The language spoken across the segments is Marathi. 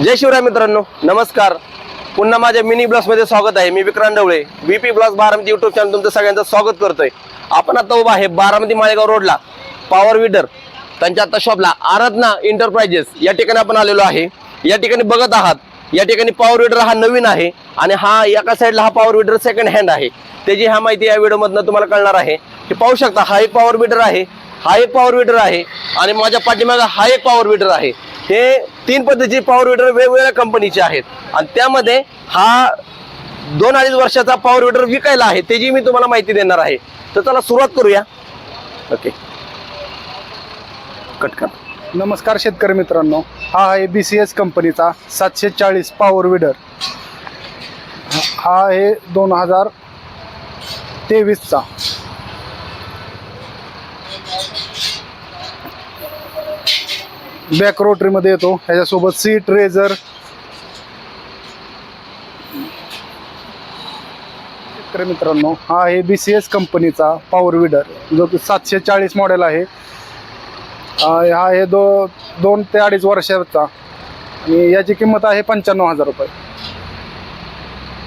जय शिवराय मित्रांनो नमस्कार. पुन्हा माझ्या मिनी ब्लॉग्समध्ये स्वागत आहे. मी Vikrant Dawale VP vlogs Baramati YouTube channel तुमचं सगळ्यांचं स्वागत करतोय. आपण आता उभा आहे बारामती माळेगाव रोडला पॉवर विडर त्यांच्या आता शॉपला आराधना एंटरप्राइजेस या ठिकाणी आपण आलेलो आहे. या ठिकाणी बघत आहात या ठिकाणी पॉवर विडर हा नवीन आहे आणि हा एका साईडला हा पॉवर विडर सेकंड हँड आहे. त्याची ह्या माहिती या व्हिडिओमधनं तुम्हाला कळणार आहे. हे पाहू शकता हा एक पॉवर विडर आहे हा एक पॉवर विडर आहे आणि माझ्या पाठीमागं हा एक पॉवर विडर आहे. हे तीन पद्धतीचे पॉवर विडर वेगवेगळ्या कंपनीचे आहेत. आणि त्यामध्ये हा दोन अडीच वर्षाचा पॉवर विडर विकायला आहे त्याची मी तुम्हाला माहिती देणार आहे. तर चला सुरुवात करूया. ओके कट कर नमस्कार शेतकरी मित्रांनो. हा आहे बी सी एस कंपनीचा सातशे चाळीस पॉवर विडर हा आहे दोन हजार तेवीसचा. बॅक रोटरीमध्ये येतो. ह्याच्यासोबत सीट रेझर मित्रांनो हा आहे बी सी एस कंपनीचा पॉवर विडर जो की सातशे चाळीस मॉडेल आहे हा आहे दो दोन ते अडीच वर्षाचा. आणि याची किंमत आहे पंच्याण्णव हजार रुपये.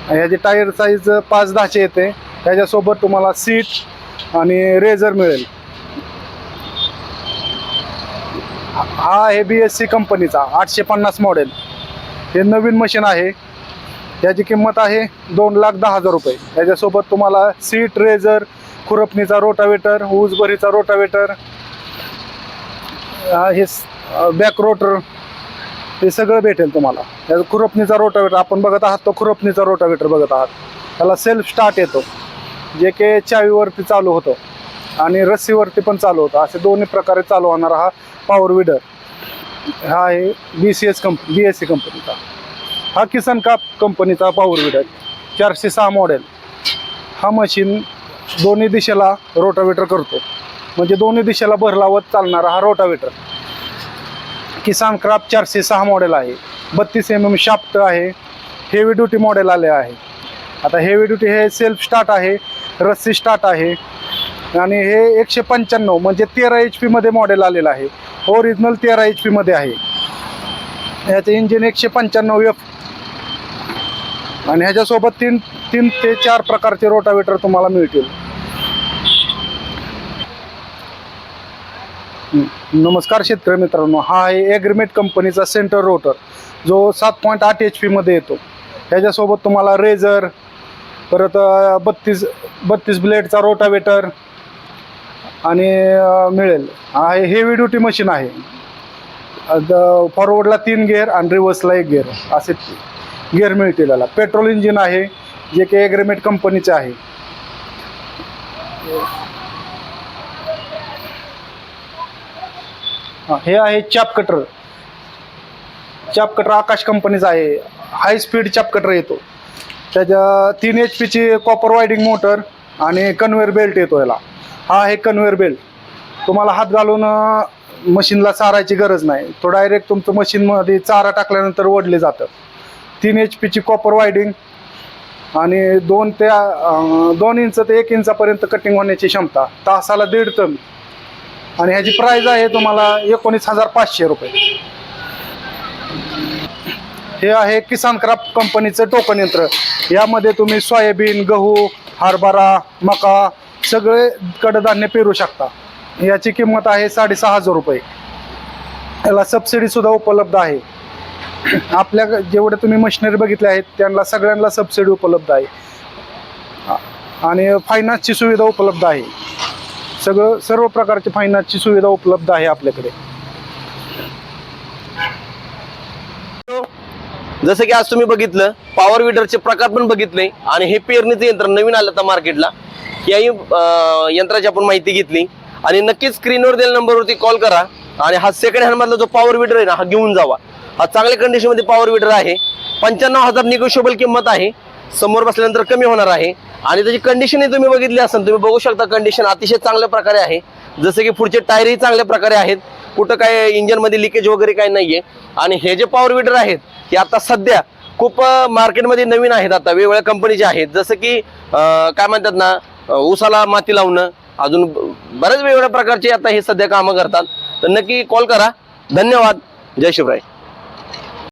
ह्याची टायर साईज पाच दहाचे येते. ह्याच्यासोबत तुम्हाला सीट आणि रेझर मिळेल. हा- आहे बी एस सी कंपनीचा आठशे पन्नास मॉडेल हे नवीन मशीन आहे. याची किंमत आहे दोन लाख दहा हजार रुपये. याच्यासोबत तुम्हाला सीट रेझर खुरपणीचा रोटावेटर ऊसभरीचा रोटावेटर हे बॅक रोटर हे सगळं भेटेल तुम्हाला. याचा खुरपणीचा रोटावेटर आपण बघत आहात तो खुरपणीचा रोटावेटर बघत आहात. त्याला सेल्फ स्टार्ट येतो. जे की चावीवरती चालू होतं आणि रस्सीवरती पण चालू होतं. असे दोन्ही प्रकारे चालू होणारा हा पॉवर विडर हा आहे बी सी एस कंप बी एस सी कंपनीचा हा किसन काप कंपनीचा पॉवर विडर चारशे सहा मॉडेल हा मशीन दोन्ही दिशेला रोटावेटर करतो. म्हणजे दोन्ही दिशेला भर लावत चालणारा हा रोटावेटर किसान क्राफ्ट चारशे सहा मॉडेल आहे. बत्तीस एम एम शाफ्ट आहे. हेवी ड्युटी मॉडेल आले आहे. आता हेवी ड्युटी हे सेल्फ स्टार्ट आहे. रस्सी स्टार्ट आहे. आणि हे एकशे पंच्याण्णव म्हणजे तेरा एच पीमध्ये मॉडेल आलेलं आहे. ओरिजिनल तेरा एच पीमध्ये आहे. याचं इंजिन एकशे पंच्याण्णव एफ आणि ह्याच्यासोबत तीन तीन ते चार प्रकारचे रोटावेटर तुम्हाला मिळतील. नमस्कार शेतकरी मित्रांनो हा आहे ॲग्रीमेट कंपनीचा सेंटर रोटर जो सात पॉईंट आठ एच पीमध्ये येतो. ह्याच्यासोबत तुम्हाला रेझर परत बत्तीस बत्तीस ब्लेडचा रोटावेटर आणि मिळेल. आहे हेवी ड्युटी मशीन आहे. फॉरवर्डला तीन गेअर आणि रिव्हर्सला एक गेअर असे गेअर मिळतील याला. पेट्रोल इंजिन आहे जे की एग्रीमेट कंपनीचे आहे. हे आहे चाप कटर चाप कटर आकाश कंपनीचा आहे. हाय स्पीड चाप कटर येतो. त्याच्या तीन एच पीची कॉपर वायडिंग मोटर आणि कन्व्हेअर बेल्ट येतो याला. हा आहे कन्व्हेअर बेल्ट तुम्हाला हात घालून मशीनला चारायची गरज नाही. तो डायरेक्ट तुमचं मशीनमध्ये चारा टाकल्यानंतर ओढले जातं. तीन एच पीची कॉपर वायडिंग आणि दोन ते दोन इंच ते एक इंचापर्यंत कटिंग होण्याची क्षमता तासाला दीड टन. आणि ह्याची प्राईज आहे तुम्हाला एकोणीस हजार पाचशे रुपये. हे आहे किसान क्राफ्ट कंपनीचं टोकन यंत्र. यामध्ये तुम्ही सोयाबीन गहू हरभरा मका सगळे कडधान्य पेरू शकता. याची किंमत आहे साडेसहा हजार रुपये. याला सबसिडी सुद्धा उपलब्ध आहे. आपल्या जेवढे तुम्ही मशिनरी बघितल्या आहेत त्यांना सगळ्यांना सबसिडी उपलब्ध आहे. आणि फायनान्सची सुविधा उपलब्ध आहे. सगळं सर्व प्रकारची फायनान्सची सुविधा उपलब्ध आहे आपल्याकडे. जसं की आज तुम्ही बघितलं पॉवर विडरचे प्रकार पण बघितले आणि हे पेरणीचं यंत्र नवीन आलं तर मार्केटला याही यंत्राची आपण माहिती घेतली. आणि नक्कीच स्क्रीनवर दिलेल्या नंबरवरती कॉल करा. आणि हा सेकंड हँडमधला जो पॉवर विडर आहे ना हा घेऊन जावा. हा चांगल्या कंडिशनमध्ये पॉवर विडर आहे. पंच्याण्णव हजार निगोशिएबल किंमत आहे. समोर बसल्यानंतर कमी होणार आहे. आणि त्याची कंडिशनही तुम्ही बघितली असेल तुम्ही बघू शकता कंडिशन अतिशय चांगल्या प्रकारे आहे. जसे की पुढचे टायरही चांगल्या प्रकारे आहेत. कुठं काय इंजनमध्ये लिकेज वगैरे काय नाही आणि हे जे पॉवर विडर आहेत हे आता सध्या खूप मार्केटमध्ये नवीन आहेत आता वेगवेगळ्या कंपनीचे आहेत. जसं की काय म्हणतात ना उसाला ऊसाला माती लावणं अजून बऱ्याच वेगवेगळ्या प्रकारचे आता हे सध्या कामं करतात. तर नक्की कॉल करा. धन्यवाद. जय शिवराय.